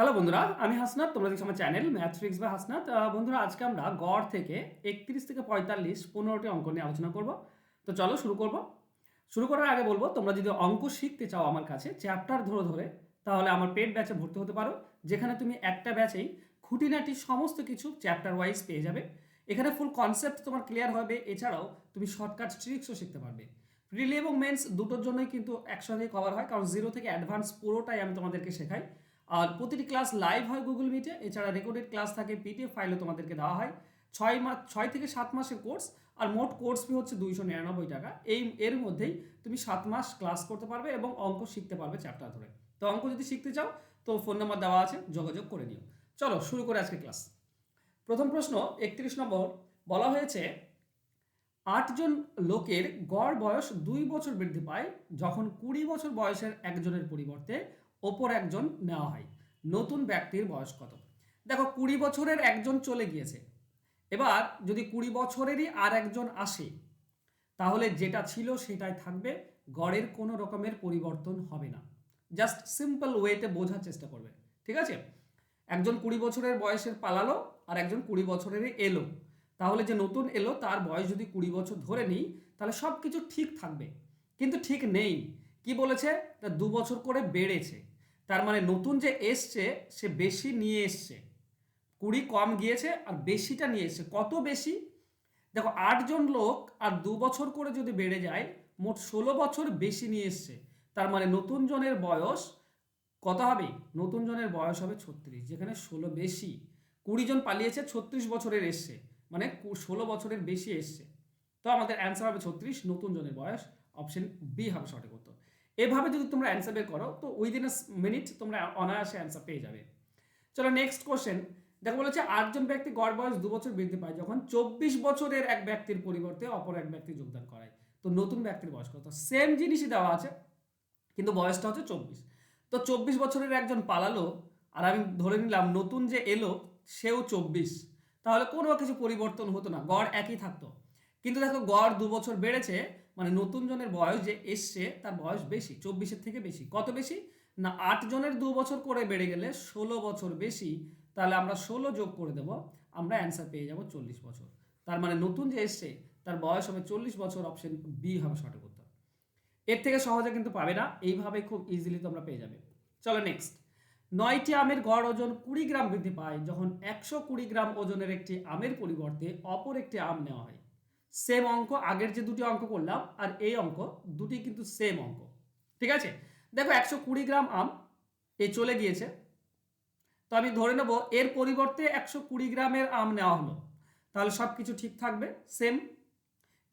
Hello বন্ধুরা আমি হাসনাত তোমরা দেখছ আমার চ্যানেল ম্যাথ ট্রিক্স বা হাসনাত। আহ, বন্ধুরা আজকে আমরা গড় থেকে একত্রিশ থেকে পঁয়তাল্লিশ পনেরোটি অঙ্ক নিয়ে আলোচনা করব। তো চলো শুরু করব। শুরু করার আগে বলব তোমরা যদি অঙ্ক শিখতে চাও আমার কাছে চ্যাপ্টার ধরে ধরে তাহলে আমার পেড ব্যাচে ভর্তি হতে পারো। যেখানে তুমি একটা ব্যাচেই খুঁটিনাটি সমস্ত কিছু চ্যাপ্টার ওয়াইজ পেয়ে যাবে। এখানে ফুল কনসেপ্ট তোমার ক্লিয়ার হবে এছাড়াও তুমি শর্টকাট ট্রিক্সও শিখতে পারবে। প্রিলি এবং মেন্স দুটোর জন্যই কিন্তু একসঙ্গে কভার হয় কারণ জিরো থেকে অ্যাডভান্স পুরোটাই আমি তোমাদেরকে শেখাই। আর প্রতিটি ক্লাস লাইভ হয় গুগল মিটে এছাড়া রেকর্ডেড ক্লাস থাকে পিটিএফ ফাইলও তোমাদেরকে দেওয়া হয়। ছয় মাস ছয় থেকে সাত মাসের কোর্স আর মোট কোর্স ফি হচ্ছে দুইশো নিরানব্বই টাকা। এই, এর মধ্যেই তুমি সাত মাস ক্লাস করতে পারবে এবং অঙ্ক শিখতে পারবে চ্যাপ্টার ধরে। তো অঙ্ক যদি শিখতে চাও, তো ফোন নাম্বার দেওয়া আছে, যোগাযোগ করে নিও। চলো, শুরু করে আজকে ক্লাস প্রথম প্রশ্ন, একত্রিশ নম্বর। বলা হয়েছে আটজন লোকের গড় বয়স দুই বছর বৃদ্ধি পায় যখন কুড়ি বছর বয়সের একজনের পরিবর্তে ওপর একজন নেওয়া হয়। নতুন ব্যক্তির বয়স কত? দেখো, কুড়ি বছরের একজন চলে গিয়েছে। এবার যদি কুড়ি বছরেরই আর একজন আসে, তাহলে যেটা ছিল সেটাই থাকবে, গড়ের কোনো রকমের পরিবর্তন হবে না। জাস্ট সিম্পল ওয়েতে বোঝার চেষ্টা করবে, ঠিক আছে? একজন কুড়ি বছরের বয়সের পালালো আর একজন কুড়ি বছরেরই এলো। তাহলে যে নতুন এলো, তার বয়স যদি কুড়ি বছর ধরে নিই, তাহলে সব কিছু ঠিক থাকবে। কিন্তু ঠিক নেই। কি বলেছে? তা দু বছর করে বেড়েছে। তার মানে নতুন যে এসছে, সে বেশি নিয়ে এসছে। কুড়ি কম গিয়েছে আর বেশিটা নিয়ে এসছে। কত বেশি? দেখো, আটজন লোক আর দু বছর করে যদি বেড়ে যায়, মোট ষোলো বছর বেশি নিয়ে এসছে। তার মানে নতুন জনের বয়স কত হবে? নতুন জনের বয়স হবে ছত্রিশ, যেখানে ষোলো বেশি। কুড়ি জন পালিয়েছে, ছত্রিশ বছরের এসছে। মানে ষোলো বছরের বেশি এসছে। তো আমাদের অ্যান্সার হবে ছত্রিশ, নতুন জনের বয়স অপশন বি হবে সঠিক উত্তর। এভাবে যদি তোমরা অ্যান্সার বের করো, তো উইদিন এ মিনিট তোমরা অনায়াসে অ্যান্সার পেয়ে যাবে। চলো নেক্সট কোশ্চেন দেখো বলেছে, আটজন ব্যক্তি গড় বয়স দু বছর বৃদ্ধি পায় যখন চব্বিশ বছরের এক ব্যক্তির পরিবর্তে অপর এক ব্যক্তি যোগদান করায় তো নতুন ব্যক্তির বয়স কত? সেম জিনিসই দেওয়া আছে, কিন্তু বয়সটা হচ্ছে চব্বিশ। তো চব্বিশ বছরের একজন পালালো, আর আমি ধরে নিলাম নতুন যে এলো, সেও চব্বিশ। তাহলে কোনো কিছু পরিবর্তন হতো না, গড় একই থাকতো। কিন্তু দেখো গড় দু বছর বেড়েছে মানে নতুন জনের বয়স যে এসছে, তার বয়স বেশি, চব্বিশের থেকে বেশি। কত বেশি? না, আট জনের দু বছর করে বেড়ে গেলে ষোলো বছর বেশি, তাহলে আমরা ষোলো যোগ করে দেব, আমরা অ্যান্সার পেয়ে যাব চল্লিশ বছর। তার মানে নতুন যে এসছে, তার বয়স হবে চল্লিশ বছর অপশন বি হবে সঠিক উত্তর। এর থেকে সহজে কিন্তু পাবে না, এইভাবে খুব ইজিলি তোমরা পেয়ে যাবে। চলো নেক্সট নয়টি আমের গড় ওজন কুড়ি গ্রাম বৃদ্ধি পায়, যখন একশো কুড়ি গ্রাম ওজনের একটি আমের পরিবর্তে অপর একটি আম নেওয়া হয়। সেম অঙ্ক, আগের যে দুটি অঙ্ক করলাম, আর এই অঙ্ক, দুটি কিন্তু সেম অঙ্ক। ঠিক আছে? দেখো, একশো কুড়ি গ্রাম আম, এ চলে গিয়েছে। তো আমি ধরে নেব, এর পরিবর্তে একশো কুড়ি গ্রামের আম নেওয়া হলো। তাহলে সব কিছু ঠিক থাকবে সেম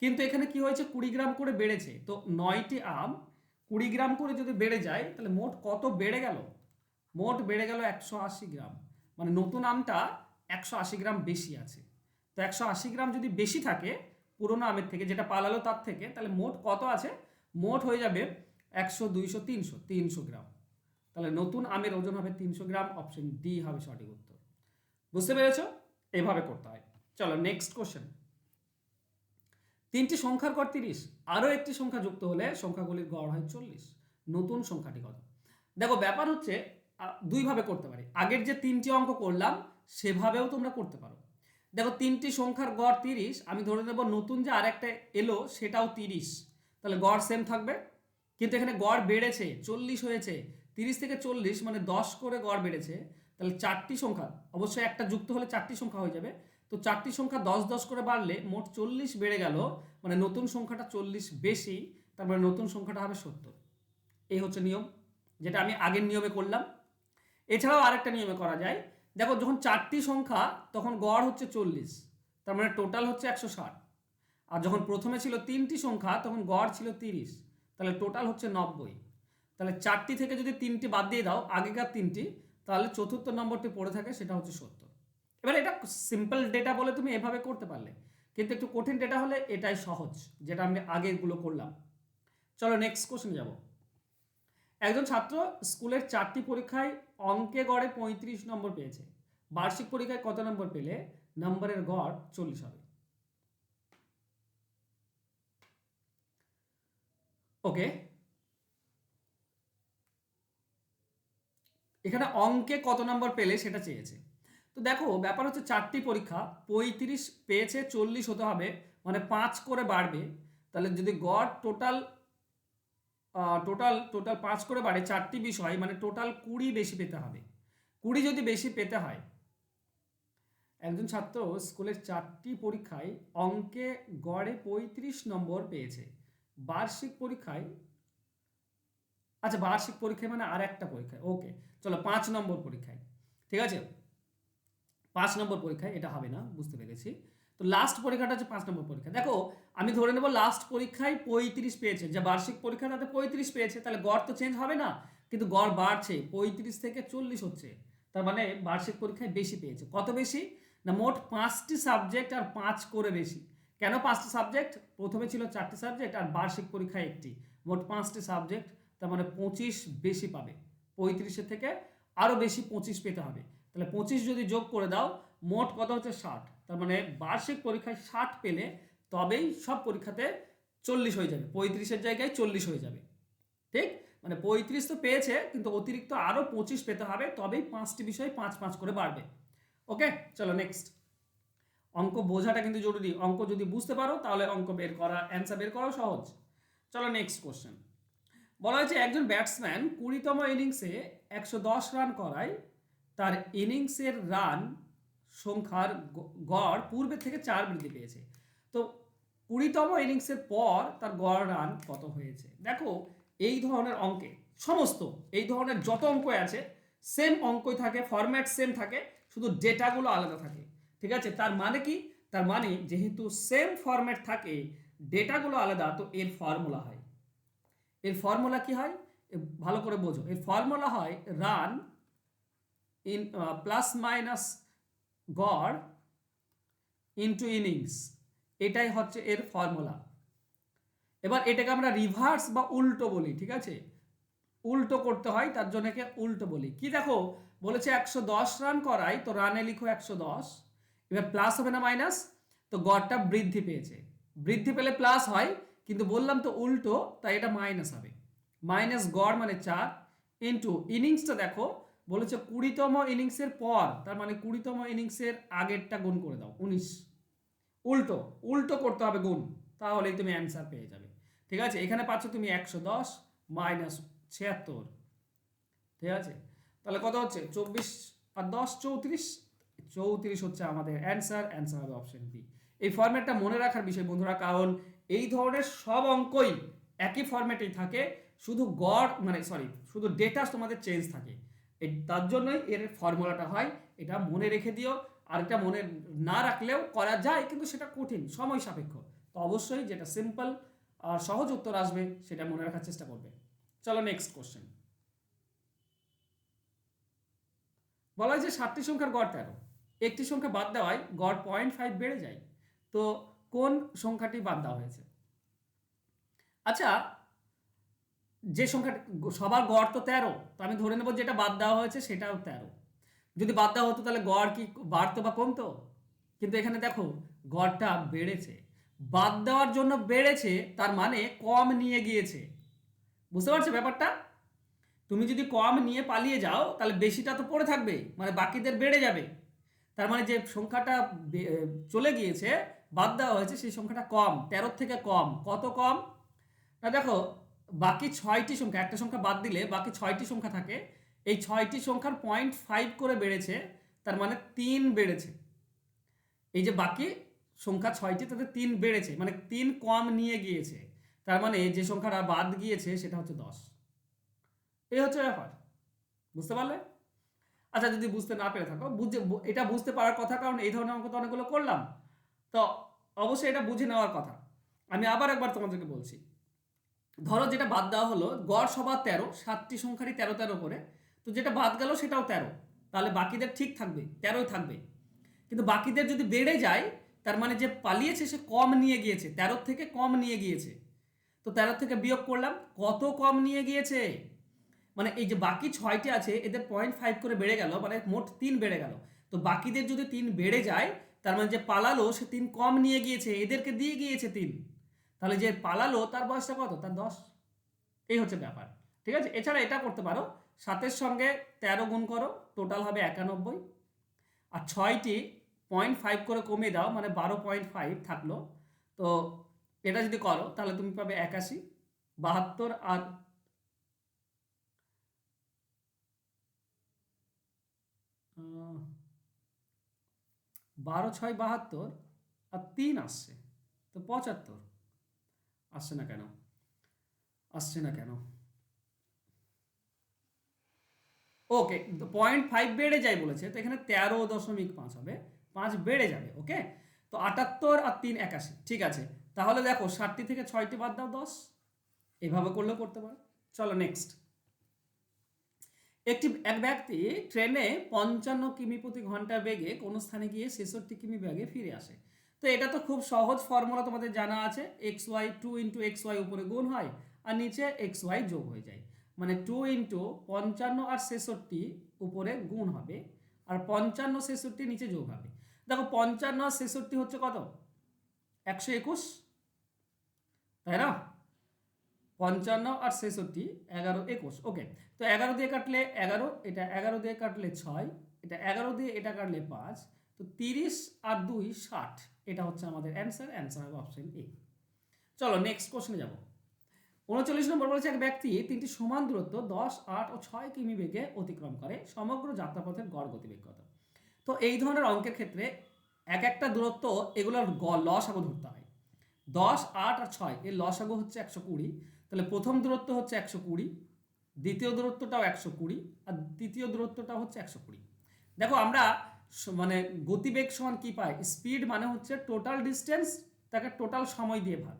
কিন্তু এখানে কি হয়েছে? কুড়ি গ্রাম করে বেড়েছে। তো নয়টি আম, কুড়ি গ্রাম করে যদি বেড়ে যায়, তাহলে মোট কত বেড়ে গেল? মোট বেড়ে গেল একশো আশি গ্রাম। মানে নতুন আমটা একশো আশি গ্রাম বেশি আছে। তো একশো আশি গ্রাম যদি বেশি থাকে পুরোনো আমের থেকে, যেটা পালালো তার থেকে, তাহলে মোট কত আছে? মোট হয়ে যাবে একশো, দুইশো, তিনশো তিনশো গ্রাম। তাহলে নতুন আমের ওজন হবে তিনশো গ্রাম অপশন ডি হবে সঠিক উত্তর। বুঝতে পেরেছ? এভাবে করতে হয়। চলো নেক্সট কোশ্চেন তিনটি সংখ্যার গড় তিরিশ। আরও একটি সংখ্যা যুক্ত হলে সংখ্যাগুলির গড় হয় চল্লিশ। নতুন সংখ্যাটি কত দেখো, ব্যাপার হচ্ছে দুইভাবে করতে পারি। আগের যে তিনটি অঙ্ক করলাম, সেভাবেও তোমরা করতে পারো। দেখো তিনটি সংখ্যার গড় তিরিশ, আমি ধরে নেব নতুন যে আরেকটা এলো সেটাও তিরিশ। তাহলে গড় সেম থাকবে, কিন্তু এখানে গড় বেড়েছে, চল্লিশ হয়েছে। তিরিশ থেকে চল্লিশ মানে দশ করে গড় বেড়েছে, তাহলে চারটি সংখ্যা, অবশ্যই একটা যুক্ত হলে চারটি সংখ্যা হয়ে যাবে। তো চারটি সংখ্যা দশ দশ করে বাড়লে মোট চল্লিশ বেড়ে গেল মানে নতুন সংখ্যাটা চল্লিশ বেশি, তারপরে নতুন সংখ্যাটা হবে সত্তর। এই হচ্ছে নিয়ম, যেটা আমি আগের নিয়মে করলাম। এছাড়াও আরেকটা নিয়মে করা যায় দেখো, যখন চারটি সংখ্যা, তখন গড় হচ্ছে চল্লিশ, তার মানে টোটাল হচ্ছে একশো ষাট। আর যখন প্রথমে ছিল তিনটি সংখ্যা, তখন গড় ছিল তিরিশ, তাহলে টোটাল হচ্ছে নব্বই। তাহলে চারটি থেকে যদি তিনটি বাদ দিয়ে দাও, আগেকার তিনটি, তাহলে চতুর্থ নম্বরটি পড়ে থাকে, সেটা হচ্ছে সত্তর। এবার এটা সিম্পল ডেটা বলে তুমি এভাবে করতে পারলে, কিন্তু একটু কঠিন ডেটা হলে এটাই সহজ, যেটা আমি আগেগুলো করলাম। চলো নেক্সট কোশ্চেন যাব। একজন ছাত্র স্কুলের চারটি পরীক্ষায় অঙ্কে গড়ে পঁয়ত্রিশ নম্বর পেয়েছে। বার্ষিক পরীক্ষায় কত নম্বর পেলে? নম্বরের গড় চল্লিশ হবে। ওকে। এখানে অঙ্কে কত নম্বর পেলে সেটা চেয়েছে। তো দেখো, ব্যাপার হচ্ছে চারটি পরীক্ষা, পঁয়ত্রিশ পেয়েছে, চল্লিশ হতে হবে মানে পাঁচ করে বাড়বে। তাহলে যদি গড় টোটাল টোটাল টোটাল পাঁচ করে বাড়ে চারটি বিষয় মানে টোটাল কুড়ি বেশি পেতে হবে। কুড়ি যদি বেশি পেতে হয়, একজন ছাত্র স্কুলের চারটি পরীক্ষায় অঙ্কে গড়ে পঁয়ত্রিশ নম্বর পেয়েছে। বার্ষিক পরীক্ষায় আচ্ছা বার্ষিক পরীক্ষায় মানে আর একটা পরীক্ষায় ওকে চলো পাঁচ নম্বর পরীক্ষায়, ঠিক আছে? পাঁচ নম্বর পরীক্ষায় এটা হবে না, বুঝতে পেরেছি। তো লাস্ট পরীক্ষাটা হচ্ছে পাঁচ নম্বর পরীক্ষা। দেখো, আমি ধরে নেব লাস্ট পরীক্ষায় পঁয়ত্রিশ পেয়েছে। যে বার্ষিক পরীক্ষা তাতে পঁয়ত্রিশ পেয়েছে, তাহলে গড় তো চেঞ্জ হবে না, কিন্তু গড় বাড়ছে, পঁয়ত্রিশ থেকে চল্লিশ হচ্ছে। তার মানে বার্ষিক পরীক্ষায় বেশি পেয়েছে। কত বেশি? না, মোট পাঁচটি সাবজেক্ট আর পাঁচ করে বেশি। কেন পাঁচটি সাবজেক্ট প্রথমে ছিল চারটি সাবজেক্ট আর বার্ষিক পরীক্ষায় একটি। মোট পাঁচটি সাবজেক্ট তার মানে পঁচিশ বেশি পাবে। পঁয়ত্রিশের থেকে আরও বেশি পঁচিশ পেতে হবে। তাহলে পঁচিশ যদি যোগ করে দাও, মোট কত হচ্ছে ষাট? তার মানে বার্ষিক পরীক্ষায় ষাট পেলে তবেই সব পরীক্ষাতে চল্লিশ হয়ে যাবে। পঁয়ত্রিশের জায়গায় চল্লিশ হয়ে যাবে। ঠিক? মানে পঁয়ত্রিশ তো পেয়েছে, কিন্তু অতিরিক্ত আরও পঁচিশ পেতে হবে, তবেই পাঁচটি বিষয় পাঁচ পাঁচ করে বাড়বে। ওকে? চলো নেক্সট অঙ্ক বোঝাটা কিন্তু জরুরি। অঙ্ক যদি বুঝতে পারো, তাহলে অঙ্ক বের করা অ্যান্সার বের করাও সহজ। চলো নেক্সট কোশ্চেন বলা হয়েছে, একজন ব্যাটসম্যান কুড়িতম ইনিংসে একশো দশ রান করায়, তার ইনিংসের রান সংখ্যার গড় পূর্বের থেকে চার বৃদ্ধি পেয়েছে। তো কুড়িতম ইনিংসের পর তার গড় রান কত হয়েছে? দেখো, এই ধরনের অঙ্কে সমস্ত, এই ধরনের যত অঙ্ক আছে সেম অঙ্কই থাকে ফরম্যাট সেম থাকে, শুধু ডেটাগুলো আলাদা থাকে, ঠিক আছে? তার মানে কি? তার মানে যেহেতু সেম ফরম্যাট থাকে, ডেটাগুলো আলাদা, তো এর ফর্মুলা হয়। এর ফর্মুলা কি হয়? ভালো করে বোঝো। এর ফর্মুলা হয় রান ইন প্লাস মাইনাস গড় ইনটু ইনিংস এটাই হচ্ছে এর ফর্মুলা এবার এটাকে আমরা রিভার্স বা উল্টো বলি, ঠিক আছে? উল্টো করতে হয়, তার জন্য একে উল্টো বলি। কি দেখো? বলেছে একশো দশ রান করাই তো রানে লিখো একশো দশ। এবার প্লাস হবে না মাইনাস তো গড়টা বৃদ্ধি পেয়েছে। বৃদ্ধি পেলে প্লাস হয়, কিন্তু বললাম তো উল্টো, তাই এটা মাইনাস হবে। মাইনাস গড় মানে চার ইন্টু ইনিংসটা দেখো বলেছে কুড়িতম ইনিংসের পর, তার মানে কুড়িতম ইনিংসের আগেরটা গুণ করে দাও, উনিশ। উল্টো উল্টো করতে হবে গুণ, তাহলেই তুমি অ্যান্সার পেয়ে যাবে। ঠিক আছে? এখানে পাচ্ছ তুমি একশো দশ মাইনাস ছিয়াত্তর। ঠিক আছে? তাহলে কত হচ্ছে? চব্বিশ আর দশ, চৌত্রিশ? চৌত্রিশ হচ্ছে আমাদের অ্যান্সার অ্যান্সার হবে অপশন বি এই ফর্ম্যাটটা মনে রাখার বিষয় বন্ধুরা, কারণ এই ধরনের সব অঙ্কই একই ফর্ম্যাটেই থাকে, শুধু গড় মানে সরি শুধু ডেটা তোমাদের চেঞ্জ থাকে। তার জন্যই এর ফর্মুলাটা হয়। এটা মনে রেখে দিও। আর এটা মনে না রাখলেও করা যায়, কিন্তু সেটা কঠিন, সময় সাপেক্ষ। তো অবশ্যই যেটা সিম্পল আর সহজ উত্তর আসবে, সেটা মনে রাখার চেষ্টা করবে। চলো নেক্সট কোশ্চেন বলা হয় যে সাতটি সংখ্যার গড় তেরো। একটি সংখ্যা বাদ দেওয়ায় গড় পয়েন্ট ফাইভ বেড়ে যায়। তো কোন সংখ্যাটি বাদ দেওয়া হয়েছে? আচ্ছা যে সংখ্যা সবার গড় তো তেরো, তো আমি ধরে নেব যেটা বাদ দেওয়া হয়েছে সেটাও তেরো। যদি বাদ দেওয়া হতো তাহলে গড় কি বাড়তো বা কমতো? কিন্তু এখানে দেখো, গড়টা বেড়েছে। বাদ দেওয়ার জন্য বেড়েছে, তার মানে কম নিয়ে গিয়েছে। বুঝতে পারছ ব্যাপারটা? তুমি যদি কম নিয়ে পালিয়ে যাও, তাহলে বেশিটা তো পড়ে থাকবে মানে বাকিদের বেড়ে যাবে। তার মানে যে সংখ্যাটা চলে গিয়েছে, বাদ দেওয়া হয়েছে, সেই সংখ্যাটা কম, তেরোর থেকে কম। কত কম? না দেখো বাকি ছয়টি সংখ্যা, একটা সংখ্যা বাদ দিলে বাকি ছয়টি সংখ্যা থাকে। এই ছয়টি সংখ্যার পয়েন্ট ফাইভ করে বেড়েছে, তার মানে তিন বেড়েছে। এই যে বাকি সংখ্যা ছয়টি, তাতে তিন বেড়েছে মানে তিন কম নিয়ে গিয়েছে। তার মানে যে সংখ্যাটা বাদ গিয়েছে, সেটা হচ্ছে দশ। এই হচ্ছে ব্যাপার। বুঝতে পারলে? আচ্ছা যদি বুঝতে না পেরে থাকো, বুঝে, এটা বুঝতে পারার কথা, কারণ এই ধরনের অঙ্ক তো অনেকগুলো করলাম। তো অবশ্যই এটা বুঝে নেওয়ার কথা। আমি আবার একবার তোমাদেরকে বলছি ধরো যেটা বাদ দেওয়া হলো, গড় সবার তেরো, সাতটি সংখ্যারই তেরো তেরো করে। তো যেটা বাদ গেল সেটাও তেরো। তাহলে বাকিদের ঠিক থাকবে, তেরোই থাকবে। কিন্তু বাকিদের যদি বেড়ে যায়, তার মানে যে পালিয়েছে সে কম নিয়ে গিয়েছে তেরোর থেকে কম নিয়ে গিয়েছে। তো তেরো থেকে বিয়োগ করলাম, কত কম নিয়ে গিয়েছে? মানে এই যে বাকি ছয়টি আছে, এদের পয়েন্ট ফাইভ করে বেড়ে গেল মানে মোট তিন বেড়ে গেল। তো বাকিদের যদি তিন বেড়ে যায়, তার মানে যে পালালো, সে তিন কম নিয়ে গিয়েছে, এদেরকে দিয়ে গিয়েছে তিন। তাহলে যে পালালো তার বয়সটা কত? তার দশ। এই হচ্ছে ব্যাপার। ঠিক আছে? এছাড়া এটা করতে পারো, সাতের সঙ্গে তেরো গুণ করো টোটাল হবে একানব্বই। আর ছয়টি পয়েন্ট ফাইভ করে কমিয়ে দাও মানে বারো পয়েন্ট ফাইভ থাকল। তো এটা যদি করো, তাহলে তুমি পাবে একাশি, বাহাত্তর আর বারো, ছয়, বাহাত্তর আর তিন আসছে। তো পঁচাত্তর। আসছে না কেন? আসছে না কেন? ওকে পয়েন্ট ফাইভ বেড়ে যায় বলেছে, তো এখানে তেরো দশমিক পাঁচ হবে, পাঁচ বেড়ে যাবে ওকে তো আটাত্তর আর তিন একাশি, ঠিক আছে? তাহলে দেখো, ষাটটি থেকে ছয়টি বাদ দাও, দশ। এভাবে করলেও করতে পারো। চলো নেক্সট একটি এক ব্যক্তি ট্রেনে পঞ্চান্ন কিমি প্রতি ঘণ্টা বেগে কোনো স্থানে গিয়ে ছেষট্টি কিমি বেগে ফিরে আসে। তো এটা তো খুব সহজ ফর্মুলা তোমাদের জানা আছে X Y two into X Y উপরে গুণ হয় আর নিচে এক্স ওয়াই যোগ হয়ে যায়। মানে টু ইন্টু পঞ্চান্ন আর ছেষট্টি উপরে গুণ হবে আর পঞ্চান্ন ছেষট্টি নিচে যোগ হবে। দেখো পঞ্চান্ন আর ছেষট্টি হচ্ছে কত? একশো একুশ। তাই না? পঞ্চান্ন আর ছেষট্টি এগারো একুশ। ওকে তো এগারো দিয়ে কাটলে এগারো, এটা এগারো দিয়ে কাটলে ছয়, এটা এগারো দিয়ে এটা কাটলে পাঁচ তো তিরিশ আর দুই ষাট, এটা হচ্ছে আমাদের অ্যান্সার অ্যান্সার হবে অপশন এ চলো নেক্সট কোশ্চেনে যাব। উনচল্লিশ নম্বর বলেছে এক ব্যক্তি তিনটি সমান দূরত্ব দশ, আট ও ছয় কিমি বেগে অতিক্রম করে সমগ্র যাত্রাপথের গড় গতিবেগ কত তো এই ধরনের অঙ্কের ক্ষেত্রে এক একটা দূরত্ব এগুলোর গ- লসাগু ধরতে হয়। দশ, আট আর ছয়, এর লসাগু হচ্ছে একশো কুড়ি। তাহলে প্রথম দূরত্ব হচ্ছে একশো কুড়ি, দ্বিতীয় দূরত্বটাও একশো কুড়ি, আর তৃতীয় দূরত্বটা হচ্ছে একশো কুড়ি। দেখো আমরা মানে গতিবেগ সমান কি পাই স্পিড মানে হচ্ছে টোটাল ডিস্টেন্স তাকে টোটাল সময় দিয়ে ভাগ।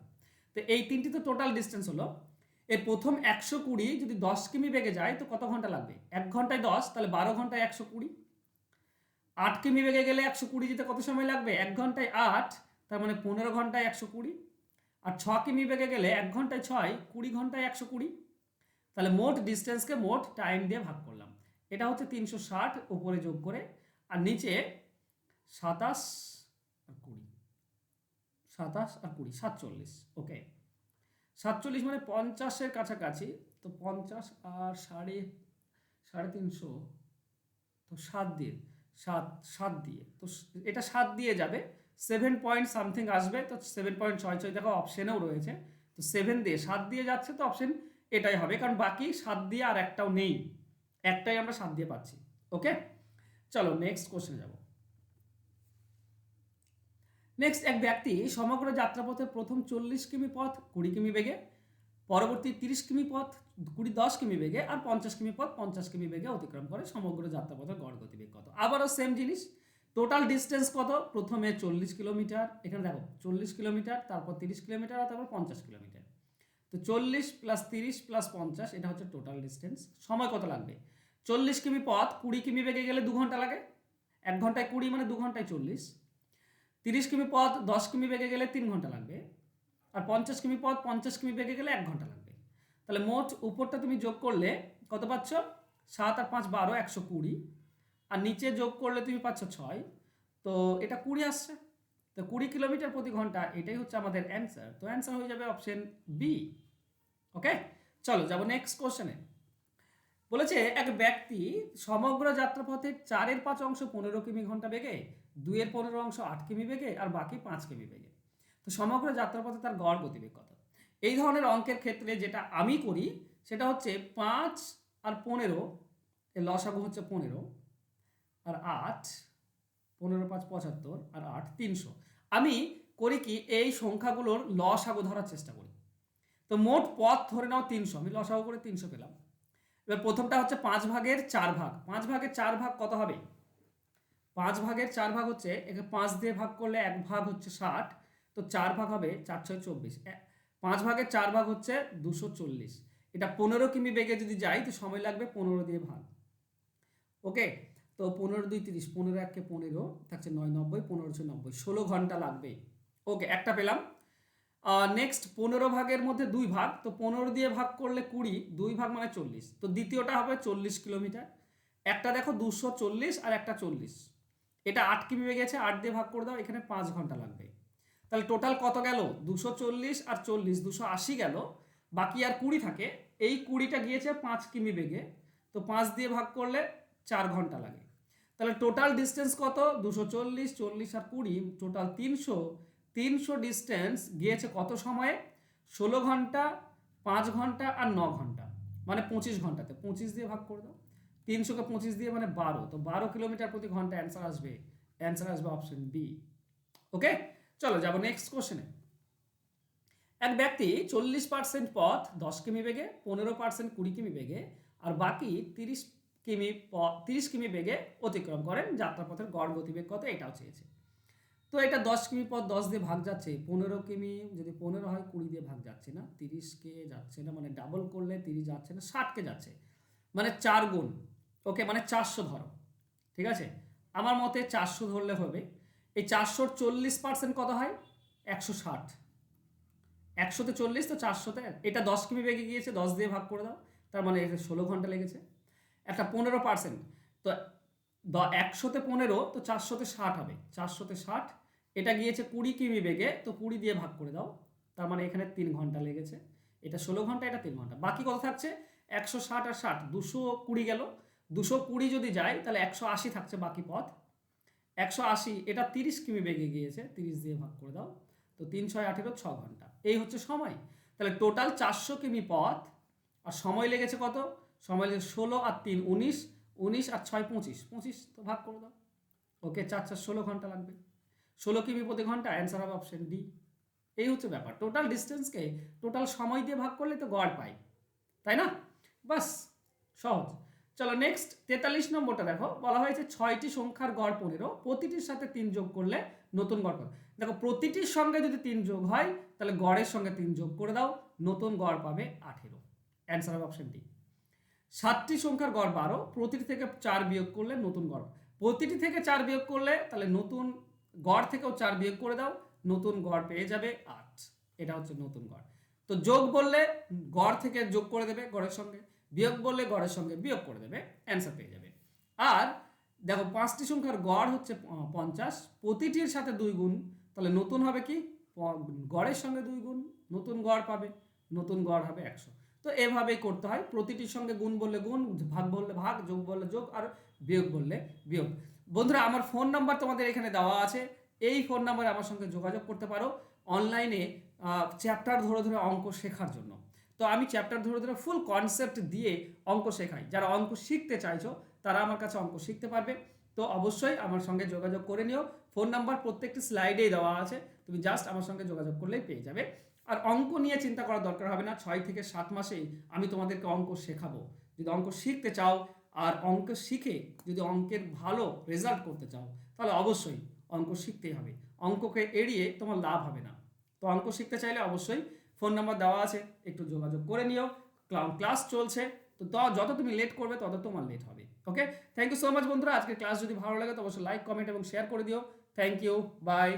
তো এই তিনটি তো টোটাল ডিস্টেন্স হলো, এর প্রথম একশো কুড়ি যদি দশ কিমি বেগে যায়, তো কত ঘণ্টা লাগবে? এক ঘন্টায় দশ, তাহলে বারো ঘন্টায় একশো কুড়ি। আট কিমি বেগে গেলে একশো কুড়ি যেতে কত সময় লাগবে? এক ঘন্টায় আট, তার মানে পনেরো ঘন্টায় একশো কুড়ি। আর ছ কিমি বেগে গেলে এক ঘন্টায় ছয়, কুড়ি ঘন্টায় একশো কুড়ি। তাহলে মোট ডিস্টেন্সকে মোট টাইম দিয়ে ভাগ করলাম। এটা হচ্ছে তিনশো ষাট, উপরে যোগ করে আর নিচে সাতাশ আর কুড়ি। সাতাশ আর কুড়ি, সাতচল্লিশ ওকে সাতচল্লিশ মানে পঞ্চাশের কাছাকাছি, তো পঞ্চাশ আর সাড়ে সাড়ে তিনশো, তো সাত দিয়ে, সাত সাত দিয়ে, তো এটা সাত দিয়ে যাবে। সেভেন পয়েন্ট সামথিং আসবে, তো সেভেন পয়েন্ট ছয় ছয়, দেখো অপশনেও রয়েছে। তো সেভেন দিয়ে সাত দিয়ে যাচ্ছে, তো অপশন এটাই হবে। কারণ বাকি সাত দিয়ে আর একটাও নেই। একটাই আমরা সাত দিয়ে পাচ্ছি ওকে চলো নেক্সট কোশ্চেনে যাব। নেক্সট এক ব্যক্তি, সমগ্র যাত্রাপথে প্রথম চল্লিশ কিমি পথ কুড়ি কিমি বেগে, পরবর্তী তিরিশ কিমি পথ কুড়ি দশ কিমি বেগে, আর পঞ্চাশ কিমি পথ পঞ্চাশ কিমি বেগে অতিক্রম করে সমগ্র যাত্রাপথের গড় গতিবেগ কত? আবারও সেম জিনিস টোটাল ডিস্টেন্স কত? প্রথমে চল্লিশ কিলোমিটার, এখানে দেখো চল্লিশ কিলোমিটার, তারপর তিরিশ কিলোমিটার, আর তারপর পঞ্চাশ কিলোমিটার। তো চল্লিশ প্লাস তিরিশ প্লাস পঞ্চাশ, এটা হচ্ছে টোটাল ডিস্টেন্স সময় কত লাগবে? চল্লিশ কিমি পথ, কুড়ি কিমি বেগে গেলে দু ঘণ্টা লাগে। এক ঘন্টায় কুড়ি মানে দু ঘন্টায় চল্লিশ। তিরিশ কিমি পথ, দশ কিমি বেগে গেলে তিন ঘণ্টা লাগবে। আর পঞ্চাশ কিমি পথ, পঞ্চাশ কিমি বেগে গেলে এক ঘণ্টা লাগবে। তাহলে মোট উপরটা তুমি যোগ করলে কত পাচ্ছ? সাত আর পাঁচ বারো, একশো কুড়ি। আর নিচে যোগ করলে তুমি পাচ্ছ ছয়। তো এটা কুড়ি আসছে। তো কুড়ি কিলোমিটার প্রতি ঘণ্টা, এটাই হচ্ছে আমাদের অ্যান্সার তো অ্যান্সার হয়ে যাবে অপশন বি ওকে চলো, যাব নেক্সট কোশ্চেনে বলেছে, এক ব্যক্তি সমগ্র যাত্রাপথের চারের পাঁচ অংশ পনেরো কিমি ঘণ্টা বেগে, দুইয়ের পনেরো অংশ আট কিমি বেগে, আর বাকি পাঁচ কিমি বেগে। তো সমগ্র যাত্রাপথে তার গড় গতিবেগ কত? এই ধরনের অঙ্কের ক্ষেত্রে যেটা আমি করি, সেটা হচ্ছে পাঁচ আর পনেরো লসাগু হচ্ছে পনেরো, আর আট, পনেরো পাঁচ পঁচাত্তর, আর আট তিনশো। আমি করি কি, এই সংখ্যাগুলোর লসাগু ধরার চেষ্টা করি। তো মোট পথ ধরে নাও তিনশো, আমি লসাগু করে তিনশো পেলাম। এবার প্রথমটা হচ্ছে পাঁচ ভাগের চার ভাগ। পাঁচ ভাগের চার ভাগ কত হবে? পাঁচ ভাগের চার ভাগ হচ্ছে, একে পাঁচ দিয়ে ভাগ করলে এক ভাগ হচ্ছে ষাট, তো চার ভাগ হবে চার ছয় চব্বিশ। পাঁচ ভাগের চার ভাগ হচ্ছে দুশো চল্লিশ। এটা পনেরো কিমি বেগে যদি যাই, তো সময় লাগবে পনেরো দিয়ে ভাগ। ওকে? তো পনেরো দুই তিরিশ, পনেরো একে পনেরো, থাকছে নয় নব্বই, পনেরো ছয় নব্বই। ষোলো ঘণ্টা লাগবে। ওকে, একটা পেলাম। নেক্সট পনেরো ভাগের মধ্যে দুই ভাগ, তো পনেরো দিয়ে ভাগ করলে কুড়ি, দুই ভাগ মানে চল্লিশ। তো দ্বিতীয়টা হবে চল্লিশ কিলোমিটার। একটা দেখো দুশো চল্লিশ আর একটা চল্লিশ। এটা আট কিমি বেগে গেছে আট দিয়ে ভাগ করে দাও, এখানে পাঁচ ঘণ্টা লাগবে। তাহলে টোটাল কত গেল? দুশো চল্লিশ আর চল্লিশ, দুশো আশি গেল। বাকি আর কুড়ি থাকে। এই কুড়িটা গিয়েছে পাঁচ কিমি বেগে তো পাঁচ দিয়ে ভাগ করলে চার ঘণ্টা লাগে। তাহলে টোটাল ডিস্টেন্স কত? দুশো চল্লিশ চল্লিশ আর কুড়ি টোটাল তিনশো। তিনশো ডিস্টেন্স গিয়েছে কত সময়ে? ষোলো ঘণ্টা, পাঁচ ঘণ্টা আর ন ঘণ্টা। মানে পঁচিশ ঘন্টাতে। পঁচিশ দিয়ে ভাগ করে দাও। তিনশোকে পঁচিশ দিয়ে মানে বারো। তো বারো কিলোমিটার প্রতি ঘণ্টা অ্যান্সার আসবে। অ্যান্সার আসবে অপশন বি ওকে চলো, যাব নেক্সট কোশ্চেনে এক ব্যক্তি চল্লিশ পার্সেন্ট পথ দশ কিমি বেগে, পনেরো পার্সেন্ট কুড়ি কিমি বেগে আর বাকি তিরিশ কিমি পথ তিরিশ কিমি বেগে অতিক্রম করেন। যাত্রাপথের গড় গতিবেগ কত? এটাও চেয়েছে। তো এটা দশ কিমি পর দশ দিয়ে ভাগ যাচ্ছে, পনেরো কিমি যদি পনেরো হয় কুড়ি দিয়ে ভাগ যাচ্ছে না তিরিশকে যাচ্ছে না মানে ডাবল করলে তিরিশ যাচ্ছে না ষাটকে যাচ্ছে মানে চার গুণ ওকে মানে চারশো ধরো, ঠিক আছে? আমার মতে চারশো ধরলে হবে, এই চারশোর চল্লিশ পার্সেন্ট কত হয়? একশো ষাট। একশোতে চল্লিশ, তো চারশোতে এটা দশ কিমি বেগে গিয়েছে, দশ দিয়ে ভাগ করে দাও, তার মানে ষোলো ঘণ্টা লেগেছে। একটা পনেরো পার্সেন্ট তো দ একশোতে পনেরো, তো চারশোতে ষাট হবে। চারশোতে ষাট, এটা গিয়েছে কুড়ি কিমি বেগে, তো কুড়ি দিয়ে ভাগ করে দাও। তার মানে এখানে তিন ঘণ্টা লেগেছে। এটা ষোলো ঘণ্টা, এটা তিন ঘণ্টা। বাকি কত থাকছে একশো ষাট আর ষাট, দুশো কুড়ি গেল। দুশো কুড়ি যদি যায়, তাহলে একশো আশি থাকছে বাকি পথ। একশো আশি, এটা তিরিশ কিমি বেগে গিয়েছে, তিরিশ দিয়ে ভাগ করে দাও। তো তিন ছয় আঠেরো ছ ঘণ্টা। এই হচ্ছে সময়। তাহলে টোটাল চারশো কিমি পথ, আর সময় লেগেছে কত? সময় লেগেছে ষোলো আর তিন, উনিশ। উনিশ আর ছয় পঁচিশ। পঁচিশ তো ভাগ করে দাও। ওকে, চার চার, ষোলো ঘণ্টা লাগবে। ষোলো কিমি প্রতি ঘণ্টা অ্যান্সার হবে অপশন ডি এই হচ্ছে ব্যাপার। টোটাল ডিস্টেন্সকে টোটাল সময় দিয়ে ভাগ করলে তো গড় পাই। তাই না? বাস, সহজ। চলো নেক্সট তেতাল্লিশ নম্বরটা দেখো। বলা হয়েছে ছয়টি সংখ্যার গড় পনেরো। প্রতিটির সাথে তিন যোগ করলে নতুন গড় পাবে। দেখো, প্রতিটির সঙ্গে যদি তিন যোগ হয়, তাহলে গড়ের সঙ্গে তিন যোগ করে দাও। নতুন গড় পাবে আঠেরো। অ্যান্সার হবে অপশন ডি সাতটি সংখ্যার গড় বারো, প্রতিটি থেকে চার বিয়োগ করলে নতুন গড়। প্রতিটি থেকে চার বিয়োগ করলে তাহলে নতুন গড় থেকেও চার বিয়োগ করে দাও, নতুন গড় পেয়ে যাবে আট। এটা হচ্ছে নতুন গড়। তো যোগ বললে গড় থেকে যোগ করে দেবে গড়ের সঙ্গে, বিয়োগ বললে গড়ের সঙ্গে বিয়োগ করে দেবে অ্যান্সার পেয়ে যাবে। আর দেখো পাঁচটি সংখ্যার গড় হচ্ছে পঞ্চাশ, প্রতিটির সাথে দুই গুণ, তাহলে নতুন হবে কি? গড়ের সঙ্গে দুই গুণ, নতুন গড় পাবে, নতুন গড় হবে একশো। তো এভাবেই করতে হয়। প্রতিটির সঙ্গে গুণ বললে গুণ, ভাগ বললে ভাগ, যোগ বললে যোগ আর বিয়োগ বললে বিয়োগ। বন্ধুরা, আমার ফোন নাম্বার তোমাদের এখানে দেওয়া আছে। এই ফোন নাম্বারে আমার সঙ্গে যোগাযোগ করতে পারো অনলাইনে চ্যাপ্টার ধরে ধরে অঙ্ক শেখার জন্য। তো আমি চ্যাপ্টার ধরে ধরে ফুল কনসেপ্ট দিয়ে অঙ্ক শেখাই। যারা অঙ্ক শিখতে চাইছো, তারা আমার কাছে অঙ্ক শিখতে পারবে। তো অবশ্যই আমার সঙ্গে যোগাযোগ করে নিও। ফোন নাম্বার প্রত্যেকটি স্লাইডেই দেওয়া আছে। তুমি জাস্ট আমার সঙ্গে যোগাযোগ করলেই পেয়ে যাবে। আর অঙ্ক নিয়ে চিন্তা করার দরকার হবে না। ছয় থেকে সাত মাসেই আমি তোমাদেরকে অঙ্ক শেখাবো। যদি অঙ্ক শিখতে চাও আর অঙ্ক শিখে যদি অঙ্কের ভালো রেজাল্ট করতে চাও, তাহলে অবশ্যই অঙ্ক শিখতেই হবে। অঙ্ককে এড়িয়ে তোমার লাভ হবে না। তো অঙ্ক শিখতে চাইলে অবশ্যই ফোন নাম্বার দেওয়া আছে, একটু যোগাযোগ করে নিও। ক্লাস চলছে, তো যত তুমি লেট করবে, তত তোমার লেট হবে। Okay thank you so much বন্ধুরা। আজকের ক্লাস যদি ভালো লাগে, তো অবশ্যই লাইক কমেন্ট এবং শেয়ার করে দিও। Thank you by